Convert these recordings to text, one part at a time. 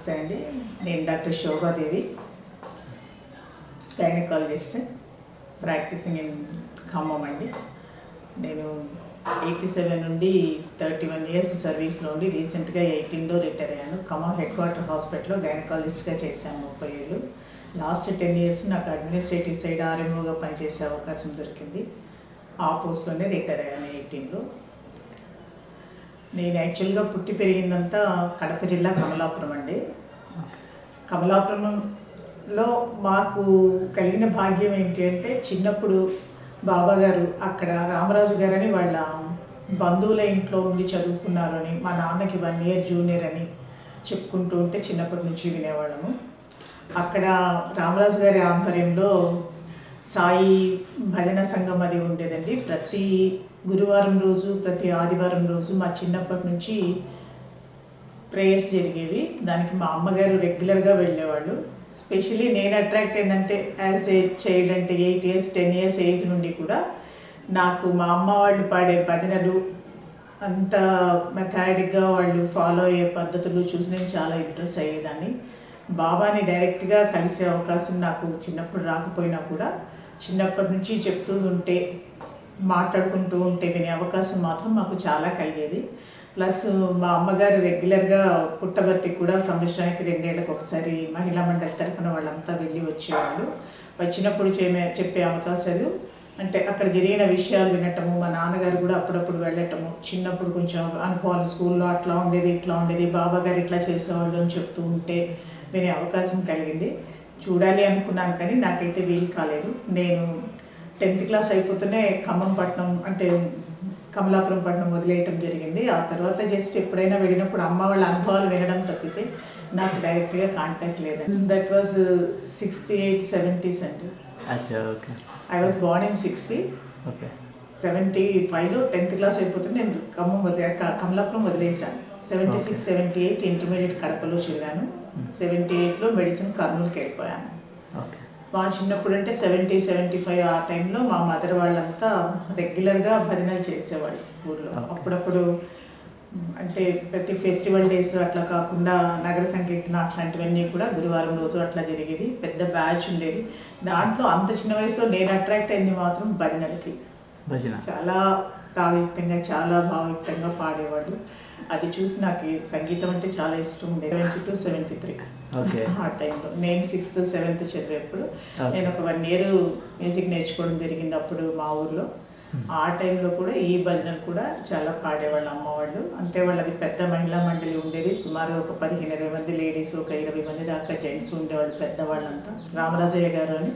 నమస్తే అండి. నేను doctor Shobhadevi gynaecologist practising in Khammam అండి. నేను ఎయిటీ సెవెన్ నుండి థర్టీ వన్ ఇయర్స్ సర్వీస్లో ఉండి రీసెంట్గా ఎయిటీన్లో రిటైర్ అయ్యాను. ఖమ్మం హెడ్ క్వార్టర్ హాస్పిటల్లో గైనకాలజిస్ట్గా చేశాను ముప్పై ఏళ్ళు. లాస్ట్ టెన్ ఇయర్స్ నాకు అడ్మినిస్ట్రేటివ్ సైడ్ ఆర్ఎంఓగా పనిచేసే అవకాశం దొరికింది. ఆ పోస్ట్లోనే రిటైర్ అయ్యాను ఎయిటీన్లో. నేను యాక్చువల్గా పుట్టి పెరిగిందంతా కడప జిల్లా కమలాపురం అండి. కమలాపురంలో మాకు కలిగిన భాగ్యం ఏంటి అంటే చిన్నప్పుడు బాబాగారు అక్కడ రామరాజు గారని వాళ్ళ బంధువుల ఇంట్లో ఉండి చదువుకున్నారని మా నాన్నకి వన్ ఇయర్ జూనియర్ అని చెప్పుకుంటూ ఉంటే చిన్నప్పటి నుంచి వినేవాళ్ళము. అక్కడ రామరాజు గారి ఆధ్వర్యంలో సాయి భజన సంఘం అది ఉండేదండి. ప్రతి గురువారం రోజు ప్రతి ఆదివారం రోజు మా చిన్నప్పటి నుంచి ప్రేయర్స్ జరిగేవి. దానికి మా అమ్మగారు రెగ్యులర్గా వెళ్ళేవాళ్ళు. స్పెషలీ నేను అట్రాక్ట్ ఏంటంటే యాజ్ ఏ చైల్డ్ అంటే eight years ten years age నుండి కూడా నాకు మా అమ్మ వాళ్ళు పాడే భజనలు అంత మెథాడిక్గా వాళ్ళు ఫాలో అయ్యే పద్ధతులు చూసి నేను చాలా ఇంట్రెస్ట్ అయ్యేదాన్ని. బాబాని డైరెక్ట్గా కలిసే అవకాశం నాకు చిన్నప్పుడు రాకపోయినా కూడా చిన్నప్పటి నుంచి చెప్తూ ఉంటే మాట్లాడుకుంటూ ఉంటే వినే అవకాశం మాత్రం మాకు చాలా కలిగేది. ప్లస్ మా అమ్మగారు రెగ్యులర్గా పుట్టబర్తికి కూడా సంవత్సరానికి రెండేళ్ళకి ఒకసారి మహిళా మండలి తరఫున వాళ్ళంతా వెళ్ళి వచ్చేవాళ్ళు. వచ్చినప్పుడు చేమే చెప్పే అవకాశాలు. అంటే అక్కడ జరిగిన విషయాలు వినటము మా నాన్నగారు కూడా అప్పుడప్పుడు వెళ్ళటము చిన్నప్పుడు కొంచెం అనుభవాలు స్కూల్లో అట్లా ఉండేది ఇట్లా ఉండేది బాబా గారు ఇట్లా చేసేవాళ్ళు అని చెప్తూ ఉంటే వినే అవకాశం కలిగింది. చూడాలి అనుకున్నాను కానీ నాకైతే వీలు కాలేదు. నేను టెన్త్ క్లాస్ అయిపోతూనే ఖమ్మం పట్నం అంటే కమలాపురం పట్నం వదిలేయటం జరిగింది. ఆ తర్వాత జస్ట్ ఎప్పుడైనా వెళ్ళినప్పుడు అమ్మ వాళ్ళ అనుభవాలు వినడం తప్పితే నాకు డైరెక్ట్గా కాంటాక్ట్ లేదు that was sixty eight seventies అండి I was born in sixty okay. Seventy ఫైవ్లో టెన్త్ క్లాస్ అయిపోతే నేను ఖమ్మం వదిలే కమలాపురం వదిలేశాను. Seventy six seventy eight intermediate కడపలో చదివాను. సెవెంటీ ఎయిట్లో మెడిసిన్ కర్నూలుకి వెళ్ళిపోయాను. మా చిన్నప్పుడు అంటే సెవెంటీ సెవెంటీ ఫైవ్ ఆ టైంలో మా మదర్ వాళ్ళంతా రెగ్యులర్గా భజనలు చేసేవాళ్ళు ఊర్లో. అప్పుడప్పుడు అంటే ప్రతి ఫెస్టివల్ డేస్ అట్లా కాకుండా నగర సంకీర్తన అట్లాంటివన్నీ కూడా గురువారం రోజు అట్లా జరిగేది. పెద్ద బ్యాచ్ ఉండేది. దాంట్లో అంత చిన్న వయసులో నేను అట్రాక్ట్ అయింది మాత్రం భజనలకి. భజన. చాలా రాగయుక్తంగా చాలా భావయుక్తంగా పాడేవాడు అది చూసి నాకు సంగీతం అంటే చాలా ఇష్టం. ఉండేది seventy two seventy three okay. ఆ టైంలో. నేను సిక్స్త్ సెవెంత్ చదివేప్పుడు. నేను ఒక వన్ ఇయర్ మ్యూజిక్ నేర్చుకోవడం జరిగింది అప్పుడు మా ఊర్లో. ఆ టైంలో కూడా ఈ భజనలు కూడా చాలా పాడేవాళ్ళు అమ్మవాళ్ళు. అంటే వాళ్ళది పెద్ద మహిళా మండలి ఉండేది. సుమారు ఒక పదిహేను ఇరవై మంది లేడీస్ ఒక ఇరవై మంది దాకా జెంట్స్ ఉండేవాళ్ళు పెద్దవాళ్ళంతా. రామరాజయ్య గారు అని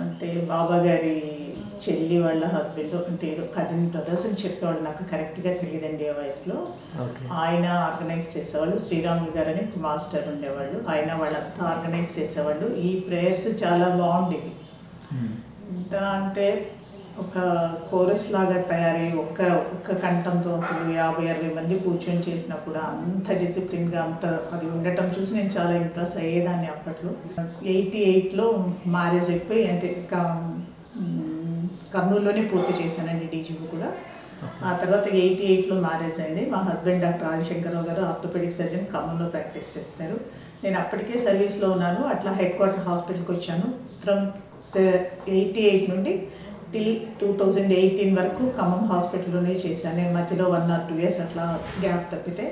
అంటే బాబా గారి చెల్లి వాళ్ళ హస్బెండ్ అంటే ఏదో కజిన్ బ్రదర్స్ అని చెప్పేవాళ్ళు నాకు కరెక్ట్గా తెలియదండి ఆ వయసులో. ఆయన ఆర్గనైజ్ చేసేవాళ్ళు. శ్రీరాములు గారు అని మాస్టర్ ఉండేవాళ్ళు. ఆయన వాళ్ళంతా ఆర్గనైజ్ చేసేవాళ్ళు. ఈ ప్రేయర్స్ చాలా బాగుండేవి. ఎంత అంటే ఒక కోరస్ లాగా తయారై ఒక్క ఒక్క కంఠంతో అసలు యాభై అరవై మంది కూర్చొని చేసినా కూడా అంత డిసిప్లిన్గా అంత అది ఉండటం చూసి నేను చాలా ఇంప్రెస్ అయ్యేదాన్ని అప్పట్లో. ఎయిటీ ఎయిట్లో మ్యారేజ్ అయిపోయి అంటే కర్నూలులోనే పూర్తి చేశానండి డీజీబీ కూడా. ఆ తర్వాత ఎయిటీ ఎయిట్లో మ్యారేజ్ అయింది మా హస్బెండ్ డాక్టర్ ఆదిశంకరరావు గారు ఆర్థోపెడిక్ సర్జన్ ఖమ్మంలో ప్రాక్టీస్ చేస్తారు. నేను అప్పటికే సర్వీస్లో ఉన్నాను. అట్లా హెడ్ క్వార్టర్ హాస్పిటల్కి వచ్చాను. ఫ్రమ్ ఎయిటీ ఎయిట్ నుండి టిల్ టూ థౌజండ్ ఎయిటీన్ వరకు ఖమ్మం హాస్పిటల్లోనే చేశాను. నేను మధ్యలో వన్ ఆర్ టూ ఇయర్స్ అట్లా గ్యాప్ తప్పితే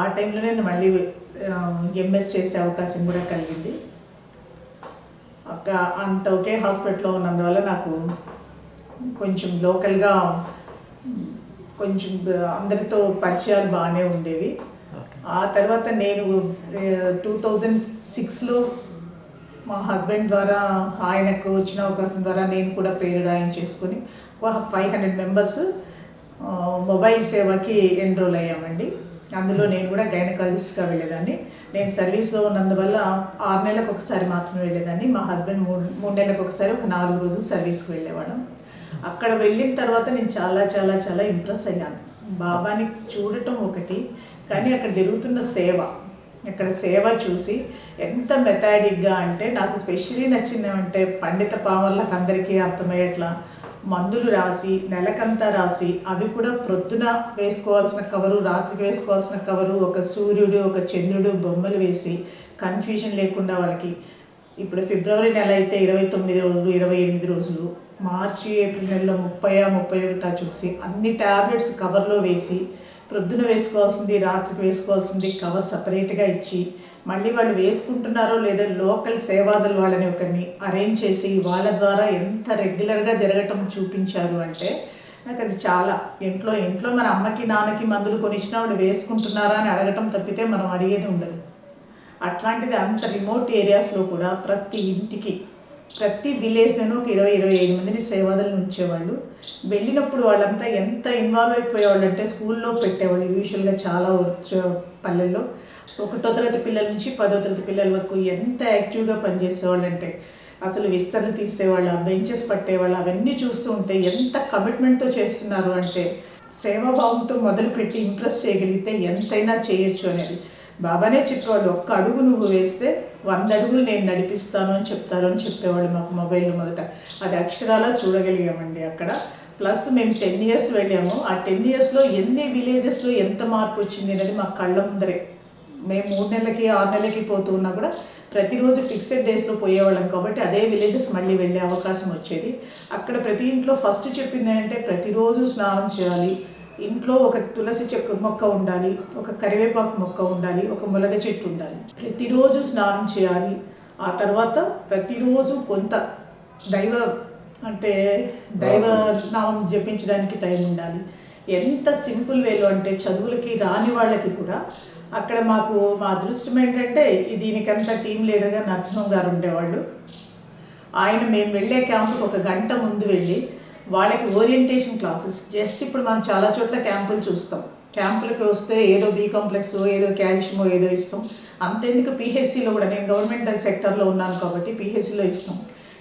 ఆ టైంలో నేను మళ్ళీ ఎంఎస్ చేసే అవకాశం కూడా కలిగింది. అంత ఒకే హాస్పిటల్లో ఉన్నందువల్ల నాకు కొంచెం లోకల్గా కొంచెం అందరితో పరిచయాలు బాగానే ఉండేవి. ఆ తర్వాత నేను టూ థౌజండ్ సిక్స్లో మా హస్బెండ్ ద్వారా ఆయనకు వచ్చిన అవకాశం ద్వారా నేను కూడా పేరు రాయించేసుకొని ఒక ఫైవ్ హండ్రెడ్ మెంబర్స్ మొబైల్ సేవకి ఎన్రోల్ అయ్యామండి. అందులో నేను కూడా గైనకాలజిస్ట్గా వెళ్ళేదాన్ని. నేను సర్వీస్లో ఉన్నందువల్ల ఆరు నెలలకు ఒకసారి మాత్రమే వెళ్ళేదాన్ని. మా హస్బెండ్ మూడు మూడు నెలలకు ఒకసారి ఒక నాలుగు రోజులు సర్వీస్కి వెళ్ళేవాళ్ళం. అక్కడ వెళ్ళిన తర్వాత నేను చాలా చాలా చాలా ఇంప్రెస్ అయ్యాను. బాబాని చూడటం ఒకటి కానీ అక్కడ జరుగుతున్న సేవ అక్కడ సేవ చూసి ఎంత మెథాడిక్గా అంటే నాకు స్పెషలీ నచ్చిందేమంటే పండిత పామర్లకు అందరికీ అర్థమయ్యేట్లా మందులు రాసి నెలకంతా రాసి అవి కూడా ప్రొద్దున వేసుకోవాల్సిన కవరు రాత్రికి వేసుకోవాల్సిన కవరు ఒక సూర్యుడు ఒక చంద్రుడు బొమ్మలు వేసి కన్ఫ్యూజన్ లేకుండా వాళ్ళకి. ఇప్పుడు ఫిబ్రవరి నెల అయితే ఇరవై తొమ్మిది రోజులు ఇరవై ఎనిమిది రోజులు. మార్చి ఏప్రిల్ నెలలో ముప్పై ముప్పై ఒకటా చూసి అన్ని ట్యాబ్లెట్స్ కవర్లో వేసి ప్రొద్దున వేసుకోవాల్సింది రాత్రికి వేసుకోవాల్సింది కవర్ సపరేట్గా ఇచ్చి మళ్ళీ వాళ్ళు వేసుకుంటున్నారో లేదో లోకల్ సేవాదలు వాళ్ళని ఒకరిని అరేంజ్ చేసి వాళ్ళ ద్వారా ఎంత రెగ్యులర్గా జరగటం చూపించారు అంటే నాకు అది చాలా. ఇంట్లో ఇంట్లో మన అమ్మకి నాన్నకి మందులు కొనిచ్చినా వాళ్ళు వేసుకుంటున్నారా అని అడగటం తప్పితే మనం అడిగేది ఉండదు. అట్లాంటిది అంత రిమోట్ ఏరియాస్లో కూడా ప్రతి ఇంటికి ప్రతి విలేజ్లోనూ ఒక ఇరవై ఇరవై ఐదు మందిని సేవాదలు ఉంచేవాళ్ళు వెళ్ళినప్పుడు వాళ్ళంతా ఎంత ఇన్వాల్వ్ అయిపోయేవాళ్ళు అంటే స్కూల్లో పెట్టేవాళ్ళు యూజువల్గా చాలా వచ్చే- పల్లెల్లో. ఒకటో తరగతి పిల్లల నుంచి పదో తరగతి పిల్లల వరకు ఎంత యాక్టివ్గా పనిచేసేవాళ్ళు అంటే అసలు విస్తరణ తీసేవాళ్ళు ఆ బెంచెస్ పట్టేవాళ్ళు అవన్నీ చూస్తూ ఉంటే ఎంత కమిట్మెంట్తో చేస్తున్నారు అంటే సేవాభావంతో మొదలుపెట్టి ఇంప్రెస్ చేయగలిగితే ఎంతైనా చేయొచ్చు అనేది. బాబానే చెప్పేవాళ్ళు ఒక్క అడుగు నువ్వు వేస్తే వంద అడుగులు నేను నడిపిస్తాను అని చెప్తారు అని చెప్పేవాళ్ళు మాకు మొబైల్లో మొదట. అది అక్షరాలా చూడగలిగామండి అక్కడ. ప్లస్ మేము టెన్ ఇయర్స్ వెళ్ళాము. ఆ టెన్ ఇయర్స్లో ఎన్ని విలేజెస్లో ఎంత మార్పు వచ్చింది అనేది మా కళ్ళ ముందరే. మేము మూడు నెలలకి ఆరు నెలలకి పోతూ ఉన్నా కూడా ప్రతిరోజు ఫిక్స్డ్ డేస్లో పోయేవాళ్ళం కాబట్టి అదే విలేజెస్ మళ్ళీ వెళ్ళే అవకాశం వచ్చేది. అక్కడ ప్రతి ఇంట్లో ఫస్ట్ చెప్పింది ఏంటంటే ప్రతిరోజు స్నానం చేయాలి ఇంట్లో ఒక తులసి చెక్క మొక్క ఉండాలి ఒక కరివేపాకు మొక్క ఉండాలి ఒక ములగ చెట్టు ఉండాలి. ప్రతిరోజు స్నానం చేయాలి. ఆ తర్వాత ప్రతిరోజు కొంత దైవ అంటే దైవ నామం జపించడానికి టైం ఉండాలి. ఎంత సింపుల్ వేలో అంటే చదువులకి రాని వాళ్ళకి కూడా అక్కడ మాకు మా అదృష్టం ఏంటంటే దీనికంతా టీం లీడర్గా నరసింహం గారు ఉండేవాళ్ళు. ఆయన మేము వెళ్ళే క్యాంపుకి ఒక గంట ముందు వెళ్ళి వాళ్ళకి ఓరియంటేషన్ క్లాసెస్ జస్ట్ ఇప్పుడు మనం చాలా చోట్ల క్యాంపులు చూస్తాం. క్యాంపులకి వస్తే ఏదో బీ కాంప్లెక్స్ ఏదో క్యాల్షియమో ఏదో ఇస్తాం. అంతెందుకు పిహెచ్సిలో కూడా నేను గవర్నమెంట్ సెక్టర్లో ఉన్నాను కాబట్టి పిహెచ్సిలో ఇస్తాం.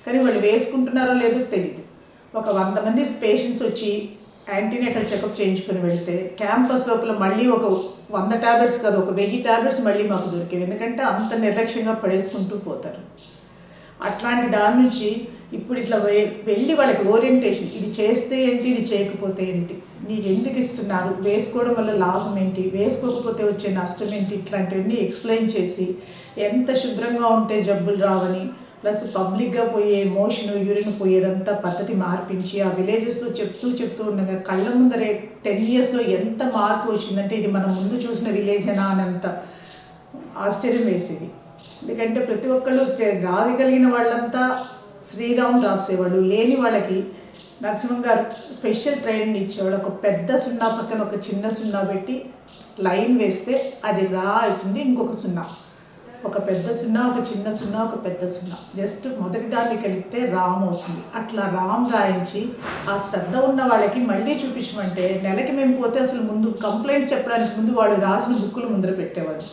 కానీ వాళ్ళు వేసుకుంటున్నారో లేదో తెలియదు ఒక వంద మంది పేషెంట్స్ వచ్చి యాంటీనేటల్ చెకప్ చేయించుకుని వెళ్తే క్యాంపస్ లోపల మళ్ళీ ఒక వంద ట్యాబ్లెట్స్ కాదు ఒక వెయ్యి ట్యాబ్లెట్స్ మళ్ళీ మాకు దొరికేవి. ఎందుకంటే అంత నిర్లక్ష్యంగా పడేసుకుంటూ పోతారు. అట్లాంటి దాని నుంచి ఇప్పుడు ఇట్లా వెళ్ళి వాళ్ళకి ఓరియంటేషన్ ఇది చేస్తే ఏంటి ఇది చేయకపోతే ఏంటి? నీకు ఎందుకు ఇస్తున్నారు? వేసుకోవడం వల్ల లాభం ఏంటి? వేసుకోకపోతే వచ్చే నష్టం ఏంటి? ఇట్లాంటివన్నీ ఎక్స్ప్లెయిన్ చేసి ఎంత శుభ్రంగా ఉంటే జబ్బులు రావని ప్లస్ పబ్లిక్గా పోయే మోషన్ యూరిన్ పోయేదంతా పద్ధతి మార్పించి ఆ విలేజెస్లో చెప్తూ చెప్తూ ఉండగా కళ్ళ ముందరే టెన్ ఇయర్స్లో ఎంత మార్పు వచ్చిందంటే ఇది మనం ముందు చూసిన విలేజేనా అనంత ఆశ్చర్యం వేసేది. ఎందుకంటే ప్రతి ఒక్కళ్ళు రాగలిగిన వాళ్ళంతా శ్రీరామ్ రాసేవాళ్ళు లేని వాళ్ళకి నరసింహం గారు స్పెషల్ ట్రైనింగ్ ఇచ్చేవాడు ఒక పెద్ద సున్నా పక్కన ఒక చిన్న సున్నా పెట్టి లైన్ వేస్తే అది రా అవుతుంది ఇంకొక సున్నా. ఒక పెద్ద సున్నా ఒక చిన్న సున్నా ఒక పెద్ద సున్నా. జస్ట్ మొదటి దాన్ని కలిపితే రామ్ అవుతుంది. అట్లా రామ్ రాయించి ఆ శ్రద్ధ ఉన్న వాళ్ళకి మళ్ళీ చూపించమంటే నెలకి మేము పోతే అసలు ముందు కంప్లైంట్ చెప్పడానికి ముందు వాడు రాసిన బుక్కులు ముందర పెట్టేవాడు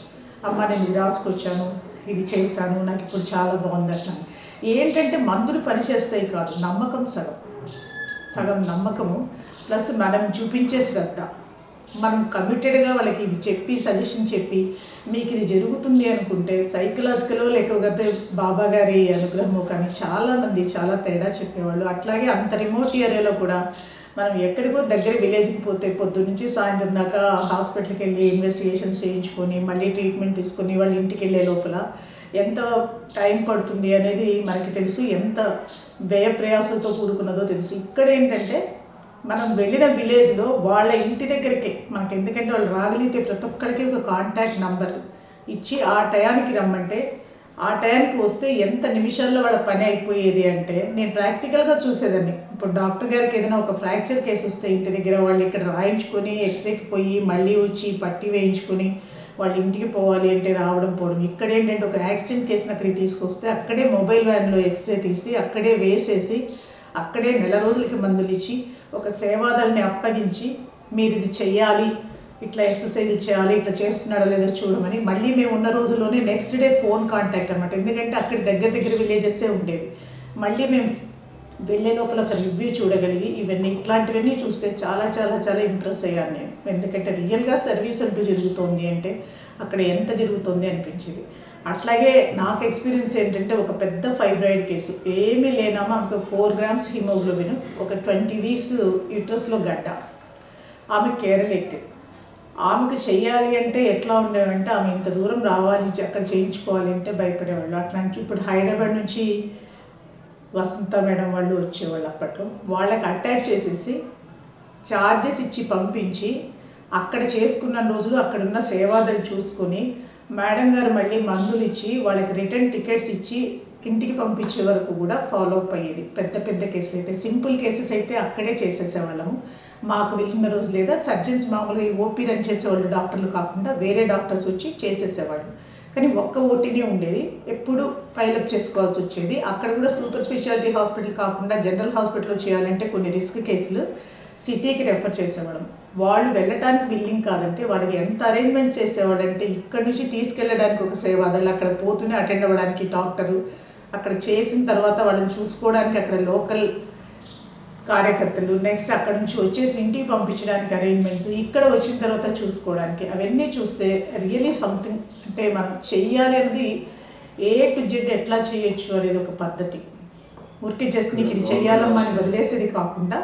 అమ్మ నేను ఇది రాసుకొచ్చాను ఇది చేశాను నాకు ఇప్పుడు చాలా బాగుంది అట్లా. అని. ఏంటంటే మందులు పనిచేస్తాయి కాదు నమ్మకం సగం. సగం నమ్మకము ప్లస్ మనం చూపించే శ్రద్ధ మనం కమిటెడ్గా వాళ్ళకి ఇది చెప్పి సజెషన్ చెప్పి మీకు ఇది జరుగుతుంది అనుకుంటే సైకలాజికలో లేకపోతే బాబా గారి అనుగ్రహము కానీ చాలామంది చాలా తేడా చెప్పేవాళ్ళు. అట్లాగే అంత రిమోట్ ఏరియాలో కూడా మనం ఎక్కడికో దగ్గర విలేజ్కి పోతే పొద్దు నుంచి సాయంత్రం దాకా హాస్పిటల్కి వెళ్ళి ఇన్వెస్టిగేషన్స్ చేయించుకొని మళ్ళీ ట్రీట్మెంట్ తీసుకొని వాళ్ళ ఇంటికి వెళ్ళే లోపల ఎంత టైం పడుతుంది అనేది మనకి తెలుసు ఎంత వ్యయ ప్రయాసంతో కూడుకున్నదో తెలుసు. ఇక్కడ ఏంటంటే మనం వెళ్ళిన విలేజ్లో వాళ్ళ ఇంటి దగ్గరికే మనకి ఎందుకంటే వాళ్ళు రాగలిగితే ప్రతి ఒక్కరికి ఒక కాంటాక్ట్ నంబర్ ఇచ్చి ఆ టయానికి రమ్మంటే ఆ టయానికి వస్తే ఎంత నిమిషాల్లో వాళ్ళ పని అయిపోయేది అంటే నేను ప్రాక్టికల్గా చూసేదాన్ని. ఇప్పుడు డాక్టర్ గారికి ఏదైనా ఒక ఫ్రాక్చర్ కేసు వస్తే ఇంటి దగ్గర వాళ్ళు ఇక్కడ రాయించుకొని ఎక్స్రేకి పోయి మళ్ళీ వచ్చి పట్టి వేయించుకొని వాళ్ళ ఇంటికి పోవాలి అంటే రావడం పోవడం. ఇక్కడ ఏంటంటే ఒక యాక్సిడెంట్ కేసును అక్కడికి తీసుకొస్తే అక్కడే మొబైల్ వ్యాన్లో ఎక్స్రే తీసి అక్కడే వేసేసి అక్కడే నెల రోజులకి మందులు ఇచ్చి ఒక సేవాదల్ని అప్పగించి మీరు ఇది చేయాలి ఇట్లా ఎక్సర్సైజ్ చేయాలి ఇట్లా చేస్తున్నాడో లేదో చూడమని మళ్ళీ మేము ఉన్న రోజుల్లోనే నెక్స్ట్ డే ఫోన్ కాంటాక్ట్ అనమాట ఎందుకంటే అక్కడ దగ్గర దగ్గర విలేజెస్సే ఉండేవి. మళ్ళీ మేము వెళ్ళే లోపల ఒక రివ్యూ చూడగలిగి ఇవన్నీ ఇట్లాంటివన్నీ చూస్తే చాలా చాలా చాలా ఇంప్రెస్ అయ్యాను నేను. ఎందుకంటే రియల్గా సర్వీస్ అంటూ జరుగుతోంది అంటే అక్కడ ఎంత జరుగుతోంది అనిపించింది. అట్లాగే నాకు ఎక్స్పీరియన్స్ ఏంటంటే ఒక పెద్ద ఫైబ్రాయిడ్ కేసు ఏమీ లేనామా ఆమెకు ఫోర్ గ్రామ్స్ హిమోగ్లోబిన్ ఒక ట్వంటీ వీక్స్ యూట్రస్లో గడ్డ. ఆమె కేరళెట్ ఆమెకు చెయ్యాలి అంటే ఎట్లా ఉండేవంటే ఆమె ఇంత దూరం రావాలి అక్కడ చేయించుకోవాలి అంటే భయపడేవాళ్ళు. అట్లాంటి ఇప్పుడు హైదరాబాద్ నుంచి వసంత మేడం వాళ్ళు వచ్చేవాళ్ళు అప్పట్లో. వాళ్ళకి అటాచ్ చేసేసి ఛార్జెస్ ఇచ్చి పంపించి అక్కడ చేసుకున్న రోజులు అక్కడ ఉన్న సేవాదలు చూసుకొని మేడం గారు మళ్ళీ మందులు ఇచ్చి వాళ్ళకి రిటర్న్ టికెట్స్ ఇచ్చి ఇంటికి పంపించే వరకు కూడా ఫాలో అప్ అయ్యేది. పెద్ద పెద్ద కేసులు అయితే సింపుల్ కేసెస్ అయితే అక్కడే చేసేసేవాళ్ళము. మాకు వెళ్ళిన రోజు లేదా సర్జన్స్ మామూలుగా ఓపీ రన్ చేసేవాళ్ళు డాక్టర్లు కాకుండా వేరే డాక్టర్స్ వచ్చి చేసేసేవాళ్ళు. కానీ ఒక్క ఓటీనే ఉండేది. ఎప్పుడు పైలప్ చేసుకోవాల్సి వచ్చేది. అక్కడ కూడా సూపర్ స్పెషాలిటీ హాస్పిటల్ కాకుండా జనరల్ హాస్పిటల్లో చేయాలంటే కొన్ని రిస్క్ కేసులు సిటీకి రెఫర్ చేసేవాళ్ళం వాళ్ళు. వెళ్ళటానికి బిల్లింగ్ కాదంటే వాడికి ఎంత అరేంజ్మెంట్స్ చేసేవాడంటే ఇక్కడ నుంచి తీసుకెళ్ళడానికి ఒక సేవాదాలు అక్కడ పోతూనే అటెండ్ అవ్వడానికి డాక్టరు. అక్కడ చేసిన తర్వాత వాళ్ళని చూసుకోవడానికి అక్కడ లోకల్ కార్యకర్తలు నెక్స్ట్ అక్కడ నుంచి వచ్చేసి ఇంటికి పంపించడానికి అరేంజ్మెంట్స్ ఇక్కడ వచ్చిన తర్వాత చూసుకోవడానికి అవన్నీ చూస్తే రియలీ సంథింగ్ అంటే మనం చెయ్యాలి అనేది ఏ టు జెడ్ ఎట్లా చేయొచ్చు అనేది ఒక పద్ధతి. ఊరికే జస్ట్ నీకు ఇది చెయ్యాలమ్మా అని వదిలేసేది కాకుండా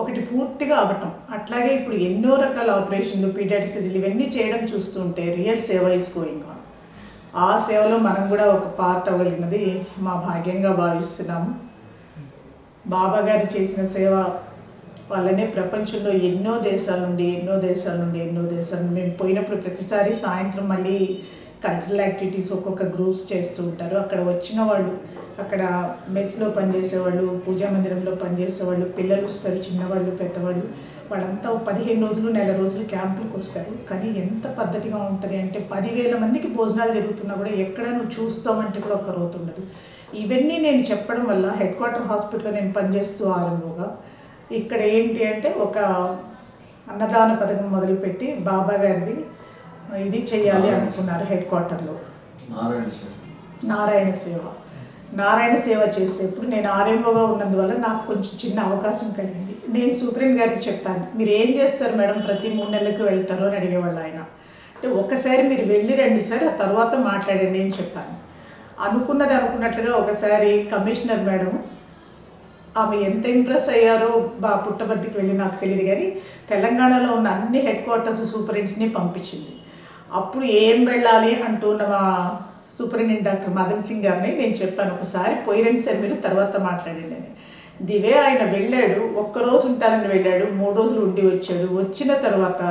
ఒకటి పూర్తిగా అవ్వటం. అట్లాగే ఇప్పుడు ఎన్నో రకాల ఆపరేషన్లు పీడియాటిసిజీలు ఇవన్నీ చేయడం చూస్తుంటే రియల్ సేవ ఇస్ గోయింగ్ ఆన్ ఆ సేవలో మనం కూడా ఒక పార్ట్ అవ్వగలిగినది మా భాగ్యంగా భావిస్తున్నాము. బాబా గారు చేసిన సేవ వల్లనే ప్రపంచంలో ఎన్నో దేశాల నుండి ఎన్నో దేశాల నుండి ఎన్నో దేశాల నుండి. మేము పోయినప్పుడు ప్రతిసారి సాయంత్రం మళ్ళీ కల్చరల్ యాక్టివిటీస్ ఒక్కొక్క గ్రూప్స్ చేస్తూ ఉంటారు. అక్కడ వచ్చిన వాళ్ళు అక్కడ మెస్లో పనిచేసేవాళ్ళు పూజా మందిరంలో పనిచేసేవాళ్ళు పిల్లలు వస్తారు చిన్నవాళ్ళు పెద్దవాళ్ళు. వాళ్ళంతా పదిహేను రోజులు నెల రోజులు క్యాంపులకు వస్తారు. కానీ ఎంత పద్ధతిగా ఉంటుంది అంటే పదివేల మందికి భోజనాలు జరుగుతున్నా కూడా ఎక్కడ నువ్వు చూస్తామంటే కూడా ఒక రోజు ఉండదు. ఇవన్నీ నేను చెప్పడం వల్ల హెడ్ క్వార్టర్ హాస్పిటల్లో నేను పనిచేస్తూ ఆరంభంగా ఇక్కడ ఏంటి అంటే ఒక అన్నదాన పథకం మొదలుపెట్టి బాబా గారిది ఇది చేయాలి అనుకున్నారు హెడ్ క్వార్టర్లో. నారాయణ సేవ. నారాయణ సేవ చేసేప్పుడు నేను ఆర్ఎంఓగా ఉన్నందువల్ల నాకు కొంచెం చిన్న అవకాశం కలిగింది. నేను సూపరింట్ గారికి చెప్పాను మీరు ఏం చేస్తారు మేడం? ప్రతి మూడు నెలలకు వెళ్తారు అని అడిగేవాళ్ళు ఆయన. అంటే ఒకసారి మీరు వెళ్ళి రండి సార్ ఆ తర్వాత మాట్లాడండి అని చెప్పాను. అనుకున్నది అనుకున్నట్లుగా ఒకసారి కమిషనర్ మేడం ఆమె ఎంత ఇంప్రెస్ అయ్యారో బా పుట్టబర్తికి వెళ్ళి నాకు తెలియదు కానీ తెలంగాణలో ఉన్న అన్ని హెడ్ క్వార్టర్స్ సూపరింట్స్ని పంపించింది. అప్పుడు ఏం వెళ్ళాలి అంటున్న మా సూపరింటెండెంట్ డాక్టర్ మదన్ సింగ్ గారిని నేను చెప్పాను ఒకసారి. పోయిరండి సార్ మీరు తర్వాత మాట్లాడండి అని. దివే ఆయన వెళ్ళాడు ఒక్కరోజు ఉంటానని వెళ్ళాడు మూడు రోజులు ఉండి వచ్చాడు. వచ్చిన తర్వాత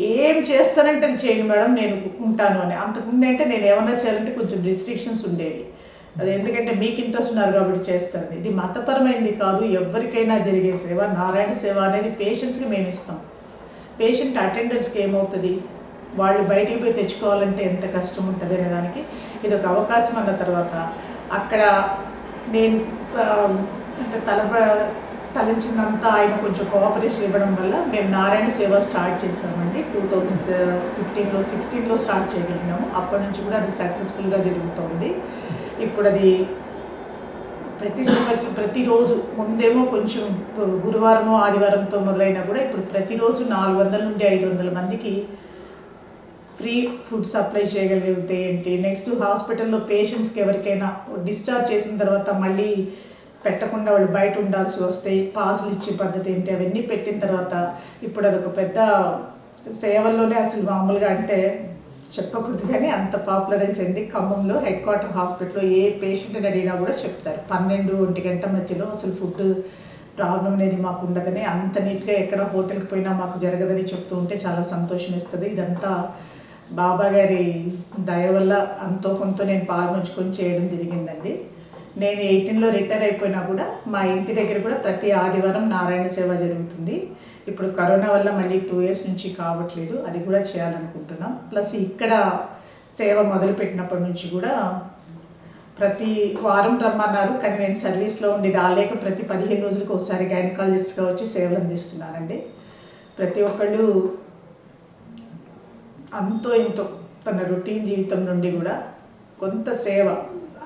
ఏం చేస్తానంటే అది చేయండి మేడం నేను ఉంటాను అని. అంతకుముందు అంటే నేను ఏమన్నా చేయాలంటే కొంచెం రిస్ట్రిక్షన్స్ ఉండేవి. అది ఎందుకంటే మీకు ఇంట్రెస్ట్ ఉన్నారు కాబట్టి చేస్తారు ఇది మతపరమైంది కాదు ఎవరికైనా జరిగే సేవ. నారాయణ సేవ అనేది పేషెంట్స్కి మేము ఇస్తాం పేషెంట్ అటెండర్స్కి ఏమవుతుంది? వాళ్ళు బయటికి పోయి తెచ్చుకోవాలంటే ఎంత కష్టం ఉంటుంది అనే దానికి ఇది ఒక అవకాశం అన్న తర్వాత అక్కడ నేను అంటే తల తలంచిందంతా ఆయన కొంచెం కోఆపరేషన్ ఇవ్వడం వల్ల మేము నారాయణ సేవ స్టార్ట్ చేసామండి టూ థౌజండ్ ఫిఫ్టీన్లో సిక్స్టీన్లో స్టార్ట్ చేయగలిగినాము. అప్పటి నుంచి కూడా అది సక్సెస్ఫుల్గా జరుగుతోంది. ఇప్పుడు అది ప్రతి సంవత్సరం ప్రతిరోజు ముందేమో కొంచెం గురువారమో ఆదివారంతో మొదలైనా కూడా ఇప్పుడు ప్రతిరోజు నాలుగు వందల నుండి ఐదు వందల మందికి ఫ్రీ ఫుడ్ సప్లై చేయగలిగితే ఏంటి? నెక్స్ట్ హాస్పిటల్లో పేషెంట్స్కి ఎవరికైనా డిశ్చార్జ్ చేసిన తర్వాత మళ్ళీ పెట్టకుండా వాళ్ళు బయట ఉండాల్సి వస్తే పాసులు ఇచ్చే పద్ధతి ఏంటి? అవన్నీ పెట్టిన తర్వాత ఇప్పుడు అదొక పెద్ద సేవల్లోనే అసలు మామూలుగా అంటే చెప్పకూడదు కానీ అంత పాపులరైజ్ అయింది. ఖమ్మంలో హెడ్ క్వార్టర్ హాస్పిటల్లో ఏ పేషెంట్ని అడిగినా కూడా చెప్తారు. పన్నెండు ఒంటి గంట మధ్యలో అసలు ఫుడ్ ప్రాబ్లం అనేది మాకు ఉండదని అంత నీట్గా ఎక్కడ హోటల్కి పోయినా మాకు జరగదని చెప్తూ ఉంటే చాలా సంతోషం ఇస్తుంది ఇదంతా బాబా గారి దయ వల్ల అంతో కొంత నేను పాల్పంచుకొని చేయడం జరిగిందండి. నేను ఎయిటీన్లో రిటైర్ అయిపోయినా కూడా మా ఇంటి దగ్గర కూడా ప్రతి ఆదివారం నారాయణ సేవ జరుగుతుంది. ఇప్పుడు కరోనా వల్ల మళ్ళీ టూ ఇయర్స్ నుంచి కావట్లేదు అది కూడా చేయాలనుకుంటున్నాం. ప్లస్ ఇక్కడ సేవ మొదలుపెట్టినప్పటి నుంచి కూడా ప్రతి వారం రమ్మన్నారు కానీ నేను సర్వీస్లో ఉండి రాలేక ప్రతి పదిహేను రోజులకు ఒకసారి గైనకాలజిస్ట్గా వచ్చి సేవలు అందిస్తున్నానండి. ప్రతి ఒక్కళ్ళు అంతో ఇంతో తన రొటీన్ జీవితం నుండి కూడా కొంత సేవ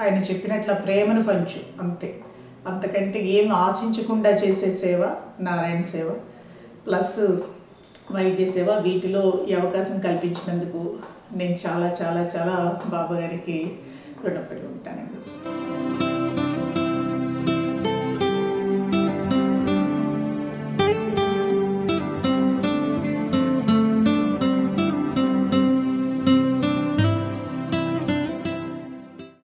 ఆయన చెప్పినట్ల ప్రేమను పంచు అంతే. అంతకంటే ఏం ఆశించకుండా చేసే సేవ నారాయణ సేవ ప్లస్ వైద్య సేవ వీటిలో ఈ అవకాశం కల్పించినందుకు నేను చాలా చాలా చాలా బాబా గారికి రుణపడి ఉంటానండి.